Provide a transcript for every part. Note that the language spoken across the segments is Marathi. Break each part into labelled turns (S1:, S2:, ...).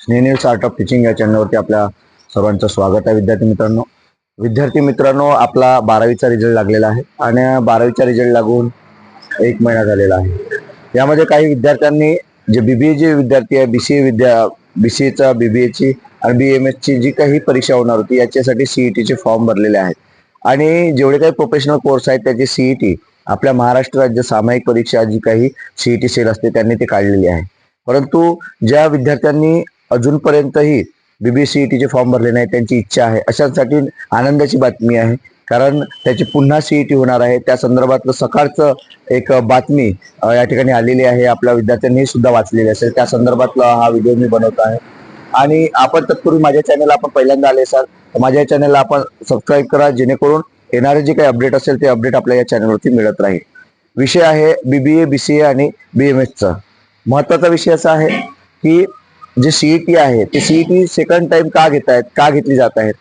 S1: स्नेनिल्स आर्ट ऑफ टीचिंग या चॅनलवरती आपल्या सर्वांचं स्वागत आहे विद्यार्थी मित्रांनो. विद्यार्थी मित्रांनो आपला बारावीचा रिझल्ट लागलेला आहे आणि बारावीचा रिझल्ट लागून एक महिना झालेला आहे. यामध्ये काही विद्यार्थ्यांनी जे बीबीए जे विद्यार्थी आहे बी सी ए विद्या बी सी एचा बी बी एची आणि बी एम ची जी काही परीक्षा होणार होती याच्यासाठी सीईटीचे फॉर्म भरलेले आहेत. आणि जेवढे काही प्रोफेशनल कोर्स आहेत त्याची सीईटी आपल्या महाराष्ट्र राज्य सामायिक परीक्षा जी काही सीईटी सेल असते त्यांनी ते काढलेली आहे. परंतु ज्या विद्यार्थ्यांनी अजूनपर्यंतही बीबीसीईटीचे फॉर्म भरले नाही त्यांची इच्छा आहे. अशांसाठी आनंदाची बातमी आहे. कारण त्याची पुन्हा सीईटी होणार आहे. त्या संदर्भातलं सकाळचं एक बातमी या ठिकाणी आलेली आहे. आपल्या विद्यार्थ्यांनी सुद्धा वाचलेली असेल. त्या संदर्भातला हा व्हिडिओ मी बनवत आहे. आणि आपण तत्पूर्वी माझ्या चॅनलला आपण पहिल्यांदा आले असाल तर माझ्या चॅनलला आपण सबस्क्राईब करा. जेणेकरून येणारे जे काही अपडेट असेल ते अपडेट आपल्या या चॅनलवरती मिळत राहील. विषय आहे बीबीए बीसीए आणि बीएमएसचा महत्त्वाचा विषय असा आहे की जे सीईटी आहे ते सीईटी सेकंड टाइम का घेत आहेत का घेतली जात आहेत?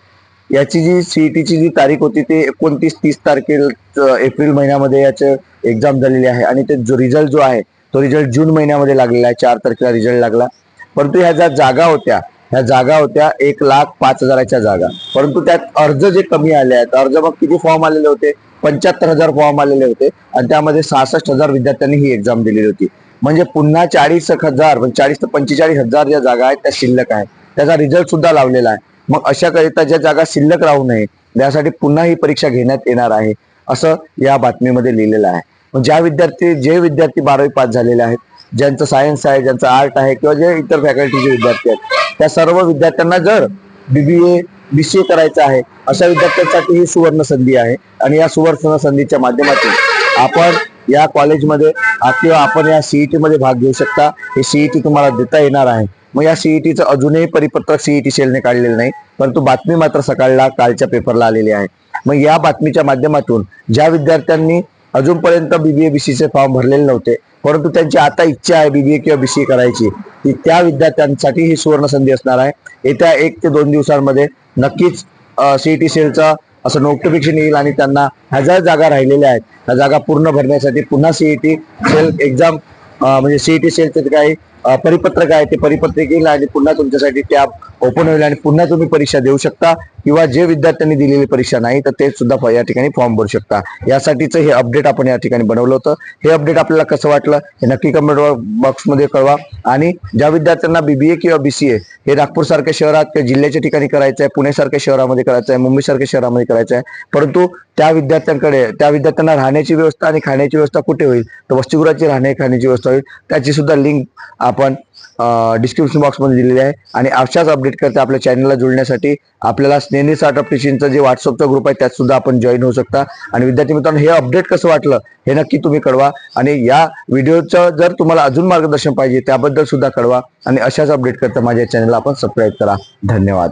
S1: याची जी सीईटीची जी तारीख होती ते एकोणतीस तीस तारखेला एप्रिल महिन्यामध्ये याचे एक्झाम झालेली आहे आणि ते जो रिझल्ट जो आहे तो रिझल्ट जून महिन्यामध्ये लागलेला आहे. चार तारखेला रिझल्ट लागला. परंतु ह्या ज्या जागा होत्या ह्या जागा होत्या एक लाख पाच हजाराच्या जागा. परंतु त्यात अर्ज जे कमी आले आहेत अर्ज मग किती फॉर्म आलेले होते? पंच्याहत्तर हजार फॉर्म आलेले होते. आणि त्यामध्ये सहासष्ट हजार विद्यार्थ्यांनी ही एक्झाम दिलेली होती. म्हणजे पुन्हा चाळीस एक हजार म्हणजे चाळीस ते पंचेचाळीस हजार ज्या जागा आहेत त्या शिल्लक आहेत. त्याचा रिझल्ट सुद्धा लावलेला आहे. मग अशाकरिता ज्या जागा शिल्लक राहू नये यासाठी पुन्हा ही परीक्षा घेण्यात येणार आहे असं या बातमीमध्ये लिहिलेलं आहे. मग ज्या विद्यार्थी जे विद्यार्थी बारावी पास झालेले आहेत ज्यांचं सायन्स आहे ज्यांचं आर्ट आहे किंवा जे इतर फॅकल्टीचे विद्यार्थी आहेत त्या सर्व विद्यार्थ्यांना जर बीबीए बीसीए करायचं आहे अशा विद्यार्थ्यांसाठी ही सुवर्ण संधी आहे. आणि या सुवर्ण संधीच्या माध्यमातून आपण या कॉलेजमध्ये किंवा आपण या सीईटी मध्ये भाग घेऊ शकता. हे सीईटी तुम्हाला देता येणार आहे. मग या सीईटीचं अजूनही परिपत्रक सीईटी सेलने काढलेलं नाही परंतु बातमी मात्र सकाळला कालच्या पेपरला आलेली आहे. मग या बातमीच्या माध्यमातून ज्या विद्यार्थ्यांनी अजूनपर्यंत बीबीए बीसीचे फॉर्म भरलेले नव्हते परंतु त्यांची आता इच्छा आहे बीबीए किंवा बीसीए करायची ती त्या विद्यार्थ्यांसाठी ही सुवर्ण संधी असणार आहे. येत्या एक ते दोन दिवसांमध्ये नक्कीच सीईटी सेलचा असं नोटिफिकेशन येईल आणि त्यांना हजार जागा राहिलेल्या आहेत. ह्या जागा पूर्ण भरण्यासाठी पुन्हा सीईटी सेल एक्झाम म्हणजे सीईटी सेलचे काही परिपत्रक आहे ते परिपत्रक येईल आणि पुन्हा तुमच्यासाठी टॅब ओपन होईल आणि पुन्हा तुम्ही परीक्षा देऊ शकता किंवा जे विद्यार्थ्यांनी दिलेली परीक्षा नाही तर ते सुद्धा या ठिकाणी फॉर्म भरू शकता. यासाठीचं हे अपडेट आपण या ठिकाणी बनवलं होतं. हे अपडेट आपल्याला कसं वाटलं हे नक्की कमेंट बॉक्समध्ये कळवा. आणि ज्या विद्यार्थ्यांना बीबीए किंवा बीसीए हे नागपूर सारख्या शहरात किंवा जिल्ह्याच्या ठिकाणी करायचं आहे पुण्यासारख्या शहरामध्ये करायचं आहे मुंबईसारख्या शहरामध्ये करायचं आहे परंतु त्या विद्यार्थ्यांकडे त्या विद्यार्थ्यांना राहण्याची व्यवस्था आणि खाण्याची व्यवस्था कुठे होईल? तर वसतिगृहाची राहण्या खाण्याची व्यवस्था होईल. त्याची सुद्धा लिंक आपण डिस्क्रिप्शन बॉक्समध्ये दिलेली आहे. आणि अशाच अपडेट करता आपल्या चॅनलला जुळण्यासाठी. आपल्याला स्नेनी स्टार्टअप ऑफ जे व्हॉट्सअपचा ग्रुप आहे त्यात सुद्धा आपण जॉईन होऊ शकता. आणि विद्यार्थी मित्रांनो हे अपडेट कसं वाटलं हे नक्की तुम्ही कळवा. आणि या व्हिडिओचं जर तुम्हाला अजून मार्गदर्शन पाहिजे त्याबद्दल सुद्धा कळवा. आणि अशाच अपडेट करता माझ्या चॅनलला आपण सबस्क्राईब करा. धन्यवाद.